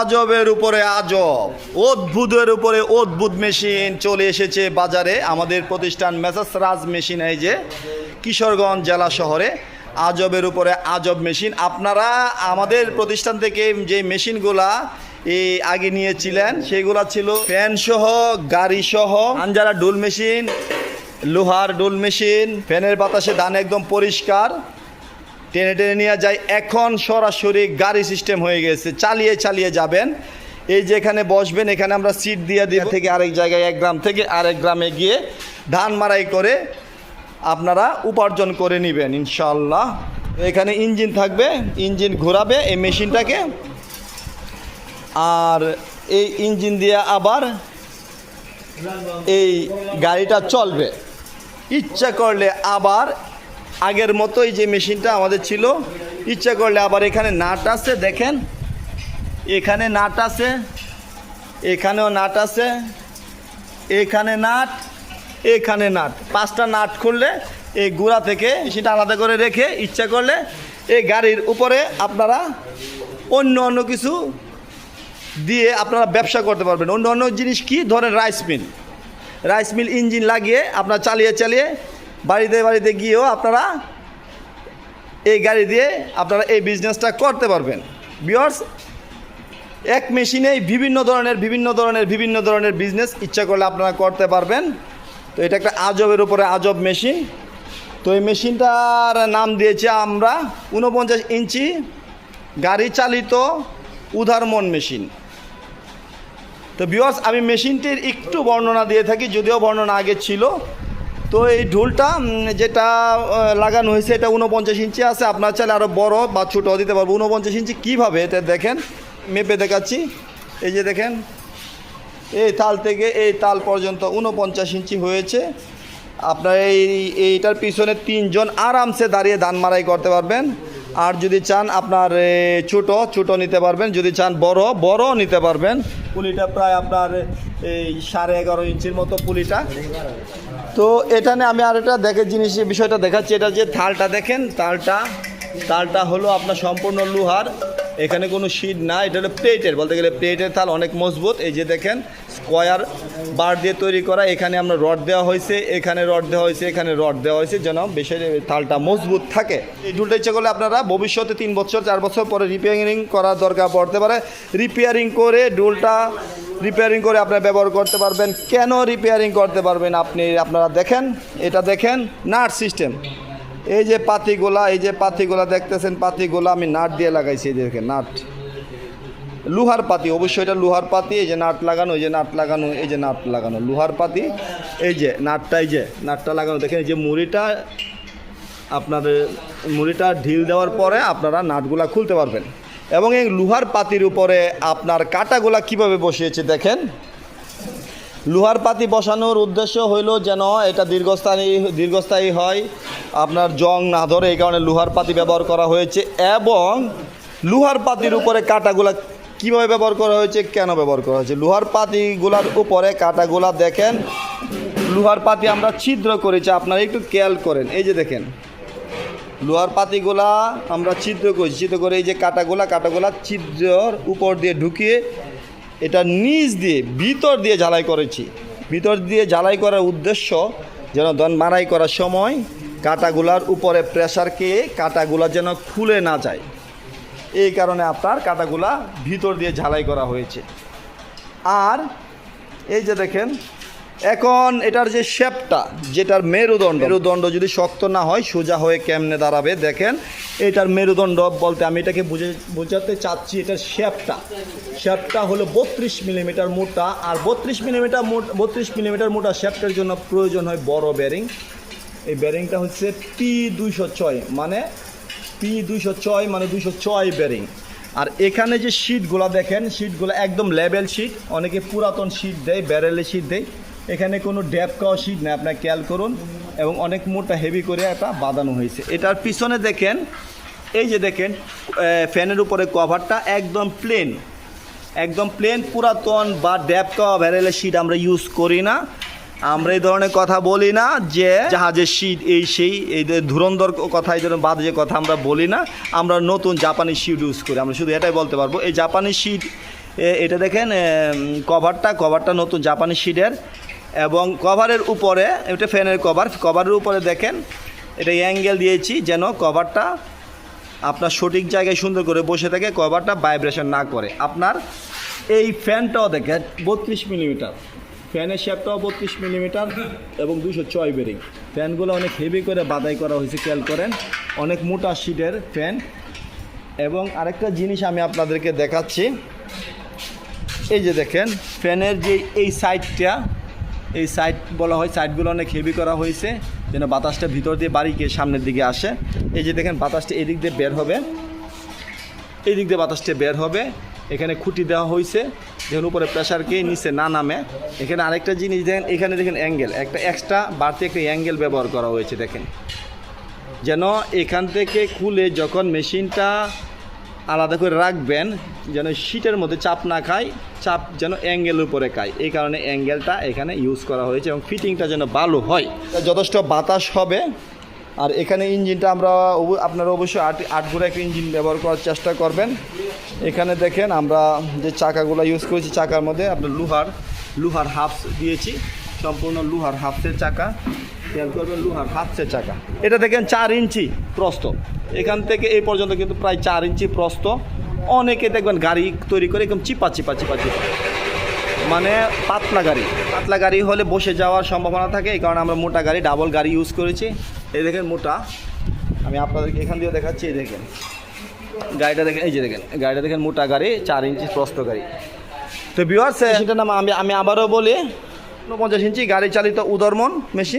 আজবের উপরে আজব। অদ্ভুতের উপরে অদ্ভুত মেশিন চলে এসেছে বাজারে। আমাদের প্রতিষ্ঠান মেসাস রাজ মেশিন, এই যে কিশোরগঞ্জ জেলা শহরে আজবের উপরে আজব মেশিন। আপনারা আমাদের প্রতিষ্ঠান থেকে যে মেশিনগুলা, এই আগে নিয়েছিলেন, সেগুলা ছিল ফ্যান সহ গাড়ি সহ আঞ্জারা ডুল মেশিন, লোহার ডুল মেশিন, ফ্যানের বাতাসে ধান একদম পরিষ্কার। টেনে টেনে নিয়ে যায়। এখন সরাসরি গাড়ি সিস্টেম হয়ে গেছে। চালিয়ে চালিয়ে যাবেন। এই যে এখানে বসবেন এখানে আমরা সিট দিয়ে দিয়ে থেকে আরেক জায়গায় এক গ্রাম থেকে আরেক গ্রামে গিয়ে ধান মারাই করে আপনারা উপার্জন করে নেবেন ইনশাল্লাহ এখানে ইঞ্জিন থাকবে ইঞ্জিন ঘোরাবে এই মেশিনটাকে। আর এই ইঞ্জিন দিয়ে আবার এই গাড়িটা চলবে। ইচ্ছা করলে আবার আগের মতোই যে মেশিনটা আমাদের ছিল, ইচ্ছা করলে আবার এখানে নাট আছে, দেখেন। এখানে নাট আছে, এখানেও নাট আছে, এখানে নাট এখানে নাট। পাঁচটা নাট খুললে এই গুড়া থেকে সেটা আলাদা করে রেখে ইচ্ছা করলে এই গাড়ির উপরে আপনারা অন্য অন্য কিছু দিয়ে আপনারা ব্যবসা করতে পারবেন। অন্য অন্য জিনিস কি? ধরেন rice mill. Rice mill engine লাগিয়ে আপনারা চালিয়ে চালিয়ে বাড়িতে বাড়িতে গিয়েও আপনারা এই গাড়ি দিয়ে আপনারা এই বিজনেসটা করতে পারবেন। বিয়ার্স এক মেশিনেই বিভিন্ন ধরনের বিভিন্ন ধরনের বিভিন্ন ধরনের বিজনেস ইচ্ছা করলে আপনারা করতে পারবেন। তো এটা একটা আজবের উপরে আজব মেশিন। তো এই মেশিনটার নাম দিয়েছি আমরা উনপঞ্চাশ ইঞ্চি গাড়ি চালিত উদারমন মেশিন। তো বিওয়ার্স আমি মেশিনটির একটু বর্ণনা দিয়ে থাকি, যদিও বর্ণনা আগে ছিল। তো এই ঢোলটা যেটা লাগানো হয়েছে, এটা উনপঞ্চাশ ইঞ্চি আছে। আপনার চাইলে আরও বড় বা ছোটো দিতে পারব। উনপঞ্চাশ ইঞ্চি কীভাবে? এটা দেখেন, মেপে দেখাচ্ছি। এই যে দেখেন, এই তাল থেকে এই তাল পর্যন্ত উনপঞ্চাশ ইঞ্চি হয়েছে। আপনার এই, এইটার পিছনে তিনজন আরামসে দাঁড়িয়ে দান মারাই করতে পারবেন। আর যদি চান আপনার ছোট ছোট নিতে পারবেন। যদি চান বড় বড় নিতে পারবেন। পুলিটা প্রায় আপনার, এই সাড়ে এগারো ইঞ্চির মতো পুলিটা। তো এটা আমি আর একটা দেখে জিনিস, বিষয়টা দেখাচ্ছি। এটা যে থালটা দেখেন তালটা তালটা হলো আপনার সম্পূর্ণ লোহার, এখানে কোনো শিট না, এটা হলো প্লেটের বলতে গেলে প্লেটের থাল অনেক মজবুত। এই যে দেখেন স্কোয়ার বার দিয়ে তৈরি করা, এখানে আমরা রড দেওয়া হয়েছে, এখানে রড দেওয়া হয়েছে, এখানে রড দেওয়া হয়েছে, যেন বেশি থালটা মজবুত থাকে। এই ডুলটা ইচ্ছে করলে আপনারা ভবিষ্যতে তিন বছর, চার বছর পরে রিপেয়ারিং করার দরকার পড়তে পারে। রিপেয়ারিং করে ডুলটা রিপেয়ারিং করে আপনারা ব্যবহার করতে পারবেন। কেন রিপেয়ারিং করতে পারবেন আপনি? আপনারা দেখেন, এটা দেখেন, নাট সিস্টেম এই যে পাতিগুলা, এই যে পাতিগুলা দেখতেছেন, পাতিগুলা আমি নাট দিয়ে লাগাইছি, এই দেখেন, নাট। লোহার পাতি, অবশ্যই এটা লোহার পাতি, এই যে নাট লাগানো, এই যে নাট লাগানো, এই যে নাট লাগানো, লোহার পাতি, এই যে নাটটা, এই যে নাটটা লাগানো, দেখেন, এই যে মুড়িটা আপনার মুড়িটা ঢিল দেওয়ার পরে আপনারা নাটগুলা খুলতে পারবেন। এবং এই লোহার পাতির উপরে আপনার কাটাগুলা কীভাবে বসিয়েছে দেখেন। লোহার পাতি বসানোর উদ্দেশ্য হইল যেন এটা দীর্ঘস্থায়ী দীর্ঘস্থায়ী হয়। আপনার জং না ধরে এই কারণে লোহার পাতি ব্যবহার করা হয়েছে এবং লোহার পাতির উপরে কাটাগুলা কীভাবে ব্যবহার করা হয়েছে, কেন ব্যবহার করা হয়েছে? লোহার পাতিগুলার উপরে কাটাগুলা দেখেন। লোহার পাতি আমরা ছিদ্র করেছি, আপনারা একটু খেয়াল করেন। এই যে দেখেন লোহার পাতিগুলা আমরা ছিদ্র করেছি। ছিদ্র করে এই যে কাটাগুলা কাটাগুলা ছিদ্রর উপর দিয়ে ঢুকিয়ে এটা নিচ দিয়ে, ভিতর দিয়ে ঝালাই করেছি। ভিতর দিয়ে ঝালাই করার উদ্দেশ্য যেন দন মারাই করার সময় কাটাগুলার উপরে প্রেশার খেয়ে কাটাগুলা যেন খুলে না যায়। এই কারণে আপনার কাটাগুলা ভিতর দিয়ে ঝালাই করা হয়েছে। আর এই যে দেখেন এখন এটার যে শেপটা যেটার মেরুদণ্ড মেরুদণ্ড যদি শক্ত না হয়, সোজা হয়ে কেমনে দাঁড়াবে? দেখেন, এটার মেরুদণ্ড বলতে আমি এটাকে বুঝে বোঝাতে চাচ্ছি এটার শেপটা শেপটা হলো বত্রিশ মিলিমিটার মোটা, আর বত্রিশ মিলিমিটার বত্রিশ মিলিমিটার মোটা শেপটার জন্য প্রয়োজন হয় বড় ব্যারিং এই ব্যারিংটা হচ্ছে পি দুইশো ছয় মানে পি দুইশো ছয় মানে দুইশো ছয় ব্যারিং আর এখানে যে শিটগুলো দেখেন শিটগুলো একদম লেভেল শিট অনেকে পুরাতন শিট দেয় ব্যারেলে শিট দেয়। এখানে কোনো ড্যাপ খাওয়া শিট নেই, আপনার খেয়াল করুন। এবং অনেক মোটা হেভি করে এটা বাঁধানো হয়েছে। এটার পিছনে দেখেন, এই যে দেখেন ফ্যানের উপরে কভারটা একদম প্লেন একদম প্লেন পুরাতন বা ড্যাপ খাওয়া ভ্যারেলের শিট আমরা ইউজ করি না। আমরা এই ধরনের কথা বলি না যে জাহাজের শীত এই সেই, এই ধুরন্ধর কথা, এই ধরনের বাদ যে কথা আমরা বলি না। আমরা নতুন জাপানি শিট ইউজ করি। আমরা শুধু এটাই বলতে পারব। এই জাপানি শিট এটা দেখেন কভারটা কভারটা নতুন জাপানি শিডের এবং কভারের উপরে, এটা ফ্যানের কভার, কভারের উপরে দেখেন, এটা অ্যাঙ্গেল দিয়েছি যেন কভারটা আপনার সঠিক জায়গায় সুন্দর করে বসে থাকে, কভারটা ভাইব্রেশন না করে। আপনার এই ফ্যানটাও দেখেন, বত্রিশ মিলিমিটার। ফ্যানের শেপটাও বত্রিশ মিলিমিটার এবং দুশো ছয় বেরিং। ফ্যানগুলো অনেক হেভি করে বাদাই করা হয়েছে, খেয়াল করেন। অনেক মোটা শিটের ফ্যান। এবং আরেকটা জিনিস আমি আপনাদেরকে দেখাচ্ছি। এই যে দেখেন, ফ্যানের যে এই সাইডটা এই সাইড বলা হয় সাইডগুলো অনেক হেভি করা হয়েছে, যেন বাতাসটা ভিতর দিয়ে বাড়ি গিয়ে সামনের দিকে আসে। এই যে দেখেন, বাতাসটা এদিক দিয়ে বের হবে। এই দিক দিয়ে বাতাসটা বের হবে। এখানে খুঁটি দেওয়া হয়েছে দেখুন উপরে প্রেশারকে নিচে না নামে। এখানে আরেকটা জিনিস দেখেন, এখানে দেখেন অ্যাঙ্গেল একটা এক্সট্রা বাড়তি একটা অ্যাঙ্গেল ব্যবহার করা হয়েছে, দেখেন। যেন এখান থেকে খুলে যখন মেশিনটা আলাদা করে রাখবেন, যেন শীটের মধ্যে চাপ না খায়, চাপ যেন অ্যাঙ্গেলের উপরে খায়। এই কারণে অ্যাঙ্গেলটা এখানে ইউজ করা হয়েছে এবং ফিটিংটা যেন ভালো হয়। যথেষ্ট বাতাস হবে। আর এখানে ইঞ্জিনটা আমরা আপনারা অবশ্যই আট আট ঘোড়া একটা ইঞ্জিন ব্যবহার করার চেষ্টা করবেন। এখানে দেখেন আমরা যে চাকাগুলো ইউজ করেছি, চাকার মধ্যে আপনার লোহার লোহার হাফস দিয়েছি। সম্পূর্ণ লোহার হাফসের চাকা। খেয়াল করবেন লোহার হাফসের চাকা। এটা দেখেন চার ইঞ্চি প্রস্ত এখান থেকে এই পর্যন্ত কিন্তু প্রায় চার ইঞ্চি প্রস্ত অনেকে দেখবেন গাড়ি তৈরি করে একদম চিপা চিপা চিপা চিপা। মানে পাতলা গাড়ি। পাতলা গাড়ি হলে বসে যাওয়ার সম্ভাবনা থাকে, এই কারণে আমরা মোটা গাড়ি ডাবল গাড়ি ইউজ করেছি। এই দেখেন মোটা। আমি আপনাদেরকে এখান দিয়ে দেখাচ্ছি, এই দেখেন। গাড়িটা দেখেন, এই যে দেখেন। গাড়িটা দেখেন মোটা গাড়ি, চার ইঞ্চি প্রস্ত গাড়ি। তো বিওয়ার্স সেটার নাম আমি আমি আবারও বলি উনপঞ্চাশ ইঞ্চি গাড়ি চালিত উদরমন মেশিন।